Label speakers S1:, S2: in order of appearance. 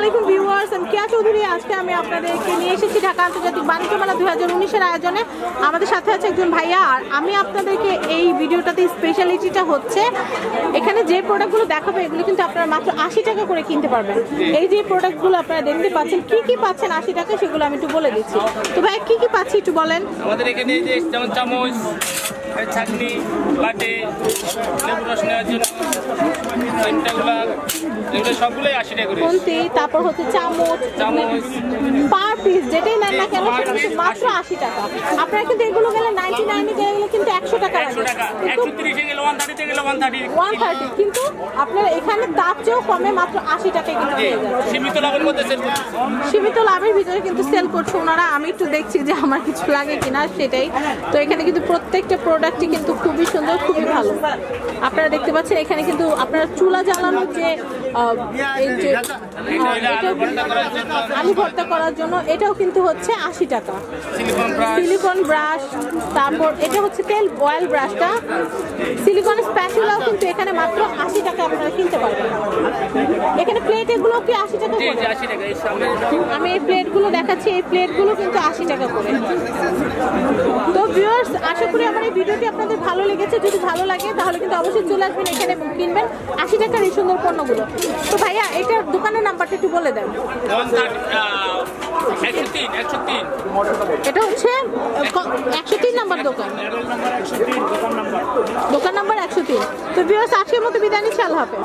S1: আলাইকুম ভিউয়ার্স, আমি কেয়া চৌধুরী। আজকে আমি আপনাদেরকে নিয়ে এসেছি ঢাকা আন্তর্জাতিক বাণিজ্য মেলা দুই হাজার উনিশের আয়োজনে। আমাদের সাথে আছে একজন ভাইয়া, আর আমি আপনাদেরকে এই ভিডিওটাতে স্পেশালিটিটা হচ্ছে, এখানে যে প্রোডাক্টগুলো দেখাবো, এগুলো কিন্তু আপনারা মাত্র আশি টাকা করে কিনতে পারবেন। এই যে প্রোডাক্টগুলো আপনারা দেখতে পাচ্ছেন, কি কি পাচ্ছেন আশি টাকা, সেগুলো আমি একটু বলে দিচ্ছি। তো ভাই, কি কি পাচ্ছি একটু বলেন?
S2: আমাদের এখানে যেমন চামচ ছাকনি রস নেওয়ার জন্য চিমটাগুলা এগুলো সবগুলোই আশি টাকা করে।
S1: খুন্তি তারপর হচ্ছে চামচ
S2: চামচ।
S1: পার পিস যেটাই নেন না কেন সেটা কিন্তু মাত্র আশি টাকা। আপনারা কিন্তু এগুলো গেলে নাইনটি নাইনে গেলে কিন্তু একশো টাকা
S2: একশো টাকা। একশো তিরিশে গেলে ওয়ান থার্টিতে গেলে ওয়ান থার্টি
S1: ওয়ান থার্টি কিন্তু আপনারা এখানে তার চেয়েও কমে মাত্র আশি টাকায় কিন্তু
S2: সীমিত লাভের মধ্যে
S1: সীমিত লাভের ভিতরে কিন্তু করছে ওনারা, আমি একটু দেখছি যে আমার কিছু লাগে কিনা সেটাই। তো এখানে কিন্তু প্রত্যেকটা প্রোডাক্টই কিন্তু খুবই সুন্দর, খুবই ভালো। আপনারা দেখতে পাচ্ছেন, এখানে কিন্তু আপনারা চুলা জ্বালানোর যে
S2: আলু ভর্তা করার জন্য,
S1: এটাও কিন্তু হচ্ছে আশি টাকা।
S2: সিলিকন ব্রাশ
S1: তারপর এটা হচ্ছে তেল অয়েল ব্রাশটা সিলিকন স্প্যাচুলাও কিন্তু এখানে মাত্র আশি টাকা আপনারা কিনতে পারবেন। এখানে এগুলো কি আশি টাকা করে
S2: জি আশি টাকা এই সামনে
S1: আমি এই প্লেটগুলো দেখাচ্ছি এই প্লেটগুলো কিন্তু আশি টাকা করে। তো ভিউয়ার্স আশা করি আমার এই ভিডিওটি আপনাদের ভালো লেগেছে। যদি ভালো লাগে তাহলে কিন্তু অবশ্যই চলে আসবেন এখানে কিনবেন আশি টাকার এই সুন্দর পণ্যগুলো। তো ভাইয়া এটার দোকানের নাম্বারটা একটু বলে দেন। এটা হচ্ছে একশো তিন নাম্বার দোকান। দোকান নাম্বার একশো তিন। তো ভিউয়ার্স আজকের মতো বিদায় নিচ্ছি আল্লাহ হাফেজ।